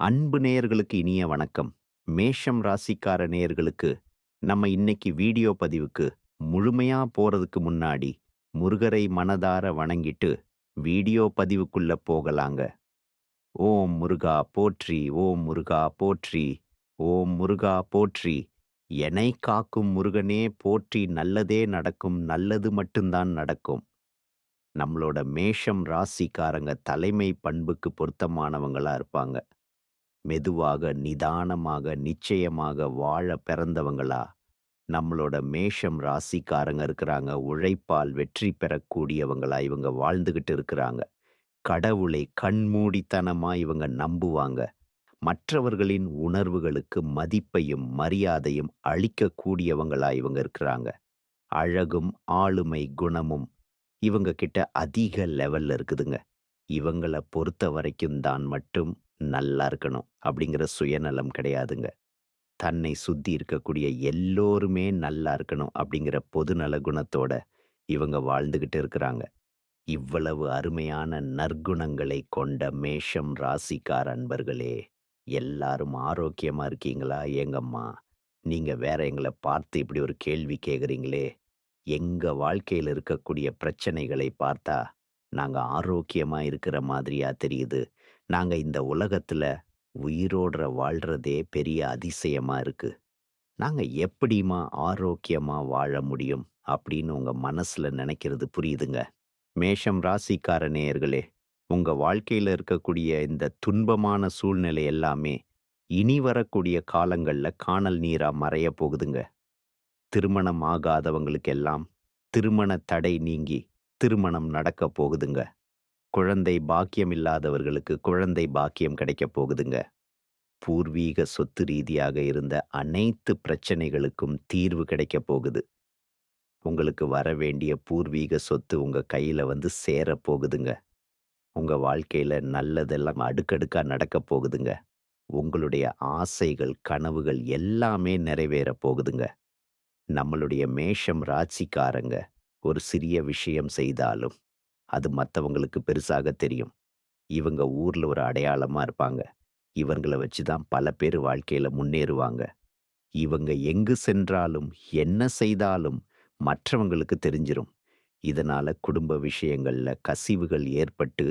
அன்பு நேயர்களுக்கு இனிய வணக்கம். மேஷம் ராசிக்கார நேயர்களுக்கு, நம்ம இன்னைக்கு வீடியோ பதிவுக்கு முழுமையா போறதுக்கு முன்னாடி, முருகரை மனதார வணங்கிட்டு, வீடியோ பதிவுக்குள்ள போகலாங்க. ஓம் முருகா போற்றி! ஓம் முருகா போற்றி! ஓம் முருகா போற்றி! என்னை காக்கும் முருகனே போற்றி! நல்லதே நடக்கும். நல்லது மட்டும்தான் நடக்கும். நம்மளோட மேஷம் ராசிக்காரங்க தலைமை பண்புக்கு பொருத்தமானவங்களா இருப்பாங்க. மெதுவாக, நிதானமாக, நிச்சயமாக வாழ பிறந்தவங்களா, நம்மளோட மேஷம் ராசிக்காரங்க இருக்கிறாங்க. உழைப்பால் வெற்றி பெறக்கூடியவங்களா இவங்க வாழ்ந்துகிட்டு இருக்கிறாங்க. கடவுளை கண்மூடித்தனமா இவங்க நம்புவாங்க. மற்றவர்களின் உணர்வுகளுக்கு மதிப்பையும், மரியாதையும் அளிக்கக்கூடியவங்களா இவங்க இருக்கிறாங்க. அழகும், ஆளுமை குணமும் இவங்க கிட்ட அதிக லெவல்ல இருக்குதுங்க. இவங்கள பொறுத்தவரைக்கும் தான் மட்டும் நல்லா இருக்கணும் அப்படிங்கிற சுயநலம் கிடையாதுங்க. தன்னை சுத்தி இருக்கக்கூடிய எல்லோருமே நல்லா இருக்கணும் அப்படிங்கிற பொதுநல குணத்தோட இவங்க வாழ்ந்துகிட்டு இருக்கிறாங்க. இவ்வளவு அருமையான நற்குணங்களை கொண்ட மேஷம் ராசிக்கார் அன்பர்களே! எல்லாரும் ஆரோக்கியமா இருக்கீங்களா எங்கம்மா நீங்க வேற எங்கள பார்த்து இப்படி ஒரு கேள்வி கேட்குறீங்களே! எங்க வாழ்க்கையில இருக்கக்கூடிய பிரச்சனைகளை பார்த்தா, நாங்க ஆரோக்கியமா இருக்கிற மாதிரியா தெரியுது. நாங்க இந்த உலகத்துல உயிரோட வாழ்றதே பெரிய அதிசயமா இருக்கு. நாங்க எப்படிமா ஆரோக்கியமா வாழ முடியும்? அப்படின்னு உங்க மனசுல நினைக்கிறது புரியுதுங்க. மேஷம் ராசிக்கார நேயர்களே, உங்க வாழ்க்கையில இருக்கக்கூடிய இந்த துன்பமான சூழ்நிலை எல்லாமே, இனி வரக்கூடிய காலங்கள்ல கானல் நீரா மறையப் போகுதுங்க. திருமணம் ஆகாதவங்களுக்கெல்லாம் திருமண தடை நீங்கி திருமணம் நடக்கப் போகுதுங்க. குழந்தை பாக்கியம் இல்லாதவர்களுக்கு குழந்தை பாக்கியம் கிடைக்கப் போகுதுங்க. பூர்வீக சொத்து ரீதியாக இருந்த அனைத்து பிரச்சனைகளுக்கும் தீர்வு கிடைக்கப் போகுது. உங்களுக்கு வர வேண்டிய பூர்வீக சொத்து உங்க கையில வந்து சேரப் போகுதுங்க. உங்க வாழ்க்கையில நல்லதெல்லாம் அடுக்கடுக்கா நடக்கப் போகுதுங்க. உங்களுடைய ஆசைகள், கனவுகள் எல்லாமே நிறைவேறப் போகுதுங்க. நம்மளுடைய மேஷம் ராசிக்காரங்க ஒரு சிறிய விஷயம் செய்தாலும், அது மத்தவங்களுக்கு பெருசாக தெரியும். இவங்க ஊர்ல ஒரு அடையாளமா இருப்பாங்க. இவங்கள வச்சு தான் பல பேர் வாழ்க்கையில முன்னேறுவாங்க. இவங்க எங்கு சென்றாலும், என்ன செய்தாலும் மற்றவங்களுக்கு தெரிஞ்சிரும். இதனால குடும்ப விஷயங்கள்ல கசிவுகள் ஏற்பட்டு,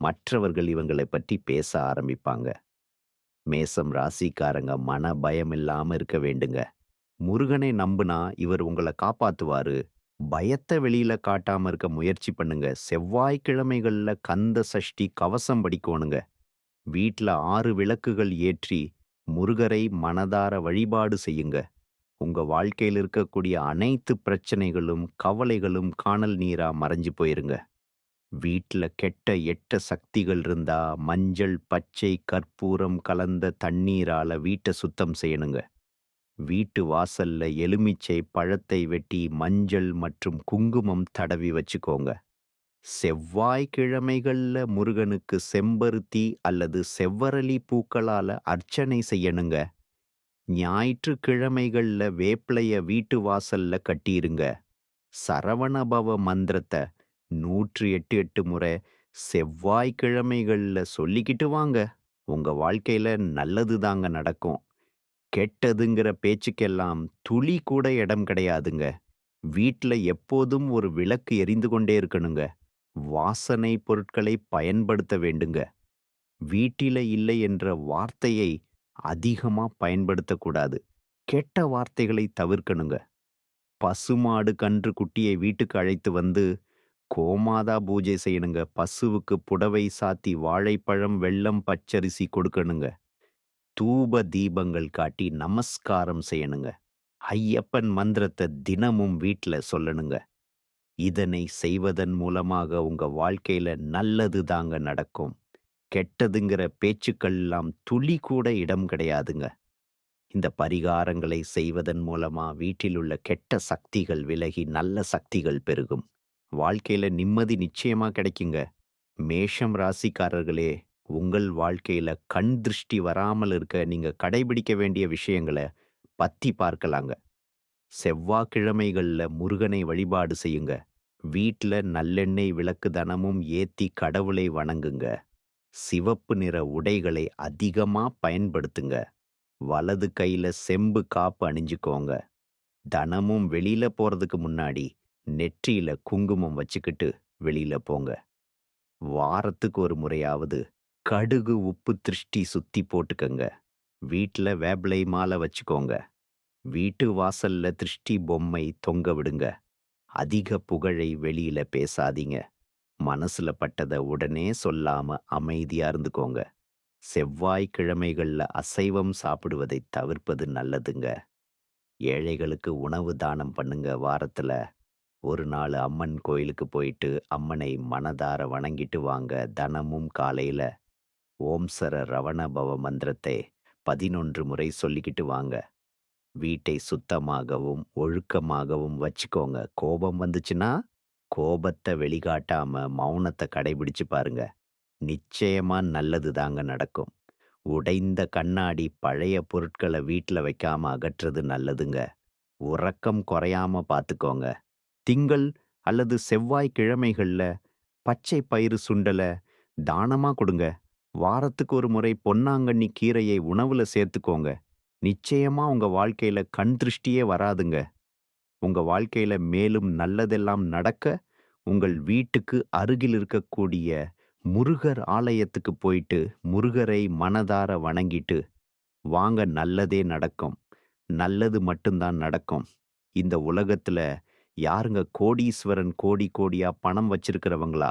மற்றவர்கள் இவங்களை பற்றி பேச ஆரம்பிப்பாங்க. மேசம் ராசிக்காரங்க மன பயம் இல்லாமல் இருக்க வேண்டுங்க. முருகனை நம்புனா இவர் உங்களை காப்பாத்துவாரு. பயத்த வெளியில காட்டாம இருக்க முயற்சி பண்ணுங்க. செவ்வாய்க்கிழமைகள்ல கந்த சஷ்டி கவசம் படிக்கோணுங்க. வீட்ல ஆறு விளக்குகள் ஏற்றி முருகரை மனதார வழிபாடு செய்யுங்க. உங்க வாழ்க்கையில இருக்கக்கூடிய அனைத்து பிரச்சனைகளும், கவலைகளும் கானல் நீரா மறைஞ்சு போயிருங்க. வீட்ல கெட்ட எட்ட சக்திகள் இருந்தா மஞ்சள், பச்சை, கற்பூரம் கலந்த தண்ணீரால வீட்ட சுத்தம் செய்யணுங்க. வீட்டு வாசல்ல எலுமிச்சை பழத்தை வெட்டி மஞ்சள் மற்றும் குங்குமம் தடவி வச்சுக்கோங்க. செவ்வாய்க்கிழமைகள்ல முருகனுக்கு செம்பருத்தி அல்லது செவ்வரளி பூக்களால அர்ச்சனை செய்யணுங்க. ஞாயிற்றுக்கிழமைகள்ல வேப்பிலைய வீட்டு வாசல்ல கட்டிருங்க. சரவணபவ மந்திரத்த 108 8 முறை செவ்வாய்க்கிழமைகள்ல சொல்லிக்கிட்டு வாங்க. உங்க வாழ்க்கையில நல்லது தாங்க நடக்கும். கெட்டதுங்கிற பேச்சுக்கெல்லாம் துளி கூட இடம் கிடையாதுங்க. வீட்ல எப்போதும் ஒரு விளக்கு எரிந்து கொண்டே இருக்கணுங்க. வாசனை பொருட்களை பயன்படுத்த வேண்டுங்க. வீட்டில இல்லை என்ற வார்த்தையை அதிகமா பயன்படுத்தக்கூடாது. கெட்ட வார்த்தைகளை தவிர்க்கணுங்க. பசுமாடு கன்று குட்டியை வீட்டுக்கு அழைத்து வந்து கோமாதா பூஜை செய்யணுங்க. பசுவுக்கு புடவை சாத்தி வாழைப்பழம், வெள்ளம் பச்சரிசி கொடுக்கணுங்க. தூப தீபங்கள் காட்டி நமஸ்காரம் செய்யணுங்க. ஐயப்பன் மந்திரத்தை தினமும் வீட்டில் சொல்லணுங்க. இதனை செய்வதன் மூலமாக உங்க வாழ்க்கையில நல்லது தாங்க நடக்கும். கெட்டதுங்கிற பேச்சுக்கள்லாம் துளி கூட இடம் கிடையாதுங்க. இந்த பரிகாரங்களை செய்வதன் மூலமா வீட்டில் உள்ள கெட்ட சக்திகள் விலகி நல்ல சக்திகள் பெருகும். வாழ்க்கையில நிம்மதி நிச்சயமா கிடைக்குங்க. மேஷம் ராசிக்காரர்களே, உங்கள் வாழ்க்கையில கண் திருஷ்டி வராமல் இருக்க நீங்க கடைபிடிக்க வேண்டிய விஷயங்கள பத்தி பார்க்கலாங்க. செவ்வாய்க்கிழமைகளில் முருகனை வழிபாடு செய்யுங்க. வீட்டில் நல்லெண்ணெய் விளக்கு தனமும் ஏத்தி கடவுளை வணங்குங்க. சிவப்பு நிற உடைகளை அதிகமா பயன்படுத்துங்க. வலது கையில செம்பு காப்பு அணிஞ்சுக்கோங்க. தனமும் வெளியில போறதுக்கு முன்னாடி நெற்றியில குங்குமம் வச்சுக்கிட்டு வெளியில் போங்க. வாரத்துக்கு ஒரு முறையாவது கடுகு, உப்பு திருஷ்டி சுத்தி போட்டுக்கங்க. வீட்டில் வேப்பிலை மாலை வச்சுக்கோங்க. வீட்டு வாசல்ல திருஷ்டி பொம்மை தொங்க விடுங்க. அதிக புகழை வெளியில பேசாதீங்க. மனசுல பட்டத உடனே சொல்லாம அமைதியா இருந்துக்கோங்க. செவ்வாய்க்கிழமைகள்ல அசைவம் சாப்பிடுவதை தவிர்ப்பது நல்லதுங்க. ஏழைகளுக்கு உணவு தானம் பண்ணுங்க வாரத்துல. ஒரு நாள் அம்மன் கோயிலுக்கு போயிட்டு அம்மனை மனதார வணங்கிட்டு வாங்க. தனமும் காலையில ஓம் சர ரவண பவ மந்திரத்தை 11 முறை சொல்லிக்கிட்டு வாங்க. வீட்டை சுத்தமாகவும், ஒழுக்கமாகவும் வச்சுக்கோங்க. கோபம் வந்துச்சுன்னா, கோபத்த வெளிக்காட்டாம மௌனத்தை கடைபிடிச்சு பாருங்க. நிச்சயமா நல்லது தாங்க நடக்கும். உடைந்த கண்ணாடி, பழைய பொருட்கள வீட்டில் வைக்காம அகற்றது நல்லதுங்க. உறக்கம் குறையாம பாத்துக்கோங்க. திங்கள் அல்லது செவ்வாய் கிழமைகளில் பச்சை பயிறு சுண்டல தானமா கொடுங்க. வாரத்துக்கு ஒரு முறை பொன்னாங்கண்ணி கீரையை உணவுல சேர்த்துக்கோங்க. நிச்சயமா உங்க வாழ்க்கையில கண் திருஷ்டியே வராதுங்க. உங்க வாழ்க்கையில மேலும் நல்லதெல்லாம் நடக்க, உங்கள் வீட்டுக்கு அருகில் இருக்கக்கூடிய முருகர் ஆலயத்துக்கு போயிட்டு, முருகரை மனதார வணங்கிட்டு வாங்க நல்லதே நடக்கும். நல்லது மட்டும் தான் நடக்கும். இந்த உலகத்துல யாருங்க கோடீஸ்வரன் கோடி கோடியா பணம் வச்சிருக்கிறவங்களா?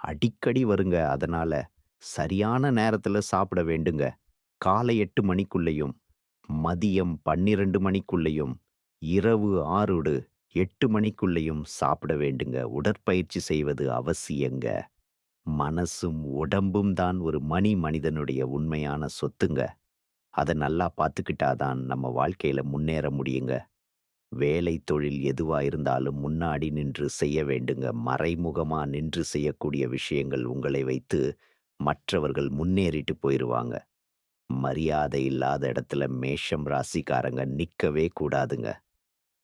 அடிக்கடி வருங்க. அதனால சரியான நேரத்துல சாப்பிட வேண்டுங்க. காலை 8 மணிக்குள்ளயும், மதியம் 12 மணிக்குள்ளயும், இரவு 6 8 மணிக்குள்ளயும் சாப்பிட வேண்டுங்க. உடற்பயிற்சி செய்வது அவசியங்க. மனசும், உடம்பும் தான் ஒரு மனி மனிதனுடைய உண்மையான சொத்துங்க. அத நல்லா பாத்துக்கிட்டா தான் நம்ம வாழ்க்கையில முன்னேற முடியுங்க. வேலை, தொழில் எதுவா இருந்தாலும் முன்னாடி நின்று செய்ய வேண்டுங்க. மறைமுகமா நின்று செய்யக்கூடிய விஷயங்கள் உங்களை வைத்து மற்றவர்கள் முன்னேறிட்டு போயிருவாங்க. மரியாதை இல்லாத இடத்துல மேஷம் ராசிக்காரங்க நிக்கவே கூடாதுங்க.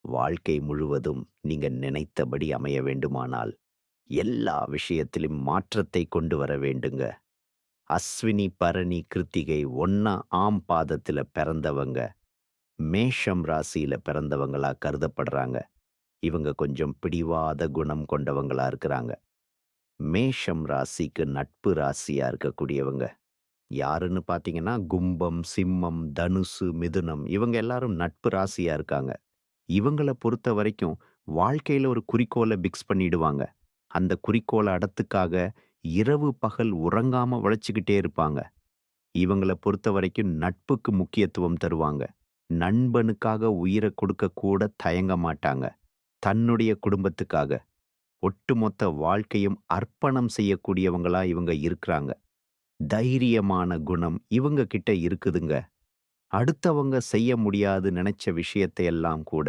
வாழ்க்கை முழுவதும் நீங்க நினைத்தபடி அமைய வேண்டுமானால், எல்லா விஷயத்திலும் மாற்றத்தை கொண்டு வர வேண்டுங்க. அஸ்வினி, பரணி, கிருத்திகை ஒன்னா ஆம் பாதத்தில் பிறந்தவங்க, மேஷம் ராசியில பிறந்தவங்களா கருதப்படுறாங்க. இவங்க கொஞ்சம் பிடிவாத குணம் கொண்டவங்களா இருக்கிறாங்க. மேஷம் ராசிக்கு நட்பு ராசியா இருக்கக்கூடியவங்க. யாருன்னு பார்த்தீங்கன்னா, கும்பம், சிம்மம், தனுசு, மிதுனம் இவங்க எல்லாரும் நட்பு ராசியா இருக்காங்க. இவங்கள பொறுத்தவரைக்கும் வாழ்க்கையில ஒரு குறிக்கோள பிக்ஸ் பண்ணிடுவாங்க. அந்த குறிக்கோள அடத்துக்காக இரவு, பகல் உறங்காம உழைச்சுக்கிட்டே இருப்பாங்க. இவங்கள பொறுத்தவரைக்கும் நட்புக்கு முக்கியத்துவம் தருவாங்க. நண்பனுக்காக உயிரை கொடுக்க கூட தயங்க மாட்டாங்க. தன்னுடைய குடும்பத்துக்காக. ஒட்டுமொத்த வாழ்க்கையும் அர்ப்பணம் செய்யக்கூடியவங்களா இவங்க இருக்கிறாங்க. தைரியமான குணம் இவங்க கிட்ட இருக்குதுங்க. அடுத்தவங்க செய்ய முடியாது நினைச்ச விஷயத்தை எல்லாம் கூட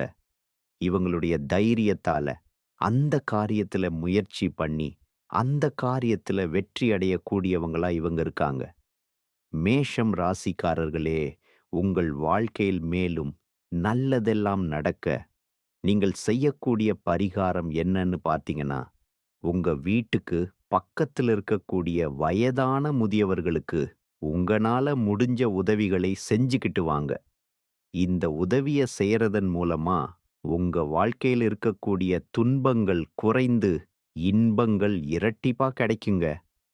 இவங்களுடைய தைரியத்தால அந்த காரியத்துல முயற்சி பண்ணி, அந்த காரியத்துல வெற்றி அடையக்கூடியவங்களா இவங்க இருக்காங்க. மேஷம் ராசிக்காரர்களே, உங்கள் வாழ்க்கையில் மேலும் நல்லதெல்லாம் நடக்க, நீங்கள் செய்யக்கூடிய பரிகாரம் என்னன்னு பார்த்தீங்கன்னா, உங்க வீட்டுக்கு பக்கத்துல இருக்கக்கூடிய வயதான முதியவர்களுக்கு உங்களால முடிஞ்ச உதவிகளை செஞ்சுக்கிட்டு வாங்க. இந்த உதவிய செய்யறதன் மூலமா உங்க வாழ்க்கையில இருக்கக்கூடிய துன்பங்கள் குறைந்து, இன்பங்கள் இரட்டிப்பா கிடைக்குங்க.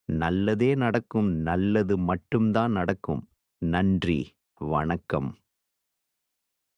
நல்லதே நடக்கும். நல்லது மட்டும் தான் நடக்கும். நன்றி. வணக்கம்.